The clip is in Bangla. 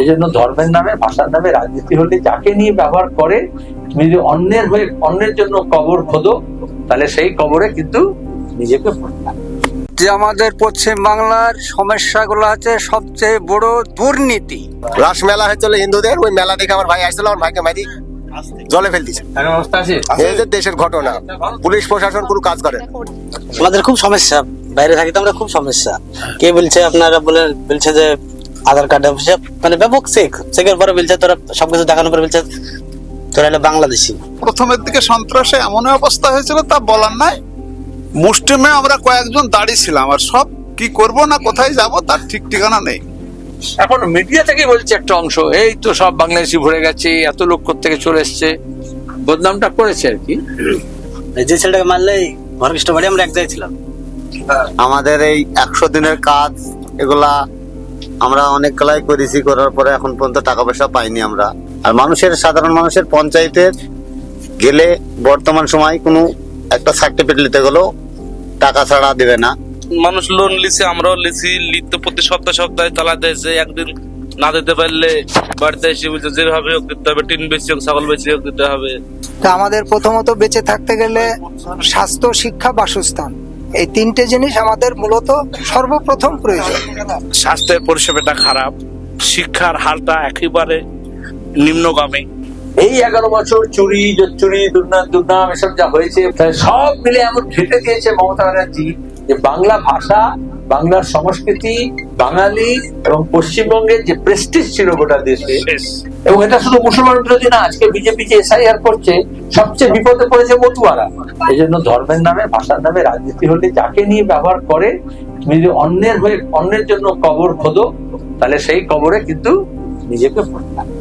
এই জন্য ধর্মের নামে ভাষার নামে রাজনীতি হলে যাকে নিয়ে ব্যবহার করে তুমি যদি অন্যের হয়ে অন্যের জন্য কবর খোদো তাহলে সেই কবরে কিন্তু নিজেকে যে আমাদের পশ্চিম বাংলার সমস্যাগুলো আছে সবচেয়ে বড় দুর্নীতি। রাস মেলা হয়েছিল হিন্দুদের ওই মেলা দেখে আমার ভাই আসছিল আমার ভাইকে মারি জলে ফেল দিছে এই যে দেশের ঘটনা পুলিশ প্রশাসন কোনো কাজ করে আমাদের খুব সমস্যা বাইরে থাকি তো আমরা খুব সমস্যা। কে বলছে আপনারা বলে বলছে যে আধার কার্ড অফিসে মানে ব্যাপক চেক চেকের পরে বলছে তোরা সবকিছু দেখানোর পরে বলছে তোরা হলো বাংলাদেশি। প্রথমের দিকে সন্ত্রাসে এমন অবস্থা হয়েছিল তা বলার নাই। মুষ্টিমে আমরা কয়েকজন দাঁড়িয়ে ছিলাম আর সব কি করব না কোথায় যাব তার ঠিক ঠিকানা নেই। এখন মিডিয়া থেকে বলছে একটা অংশ এই তো সব বাংলাদেশি ভরে গেছে এত লোক থেকে চলে এসছে। বদনামটা করেছে আর কি। এই যে ছেলেটাকে মারলে ঘরকৃষ্ণ বাড়ি আমরা এক জায়গায় ছিলাম। আমাদের এই একশো দিনের কাজ এগুলা আমরা অনেক গুলাই করেছি করার পরে এখন পর্যন্ত টাকা পয়সা পাইনি আমরা। আর মানুষের সাধারণ মানুষের পঞ্চায়েতের গেলে বর্তমান সময় কোনো একটা সার্টিফিকেট নিতে গেলেও টাকা ছাড়া দেবে না। মানুষ লোন লিছে আমরাও লিছি লিখতে প্রতি সপ্তাহে সপ্তাহে তালা দিয়েছে একদিন না দিতে পারলে বাড়িতে এসে বলছে যেভাবে হোক দিতে হবে টিন বেশি হোক ছাগল বেশি হোক দিতে হবে। তা আমাদের প্রথমত বেঁচে থাকতে গেলে স্বাস্থ্য শিক্ষা বাসস্থান। এই তিনটে জিনিস আমাদের মূলত সর্বপ্রথম প্রয়োজন। স্বাস্থ্যের পরিষেবাটা খারাপ শিক্ষার হারটা একেবারে নিম্নগামী। এই এগারো বছর চুরি চুরি দুর্নাম দুর্নাম এসব যা হয়েছে সব মিলে এমন ঘেটে দিয়েছে মমতা ব্যানার্জি যে বাংলা ভাষা বাংলার সংস্কৃতি বাঙালি এবং পশ্চিমবঙ্গের যে প্রেস্টিজ ছিল গোটা দেশে এবং এটা শুধু মুসলমান বিরোধী না, আজকে বিজেপি যে এসআইআর করছে, সবচেয়ে বিপদে পড়েছে মতুয়ারা এই জন্য ধর্মের নামে, ভাষার নামে রাজনীতি হলে যাকে নিয়ে ব্যবহার করে তুমি যদি অন্যের হয়ে, অন্যের জন্য কবর খোদো, তাহলে সেই কবরে কিন্তু নিজেকে পড়তে।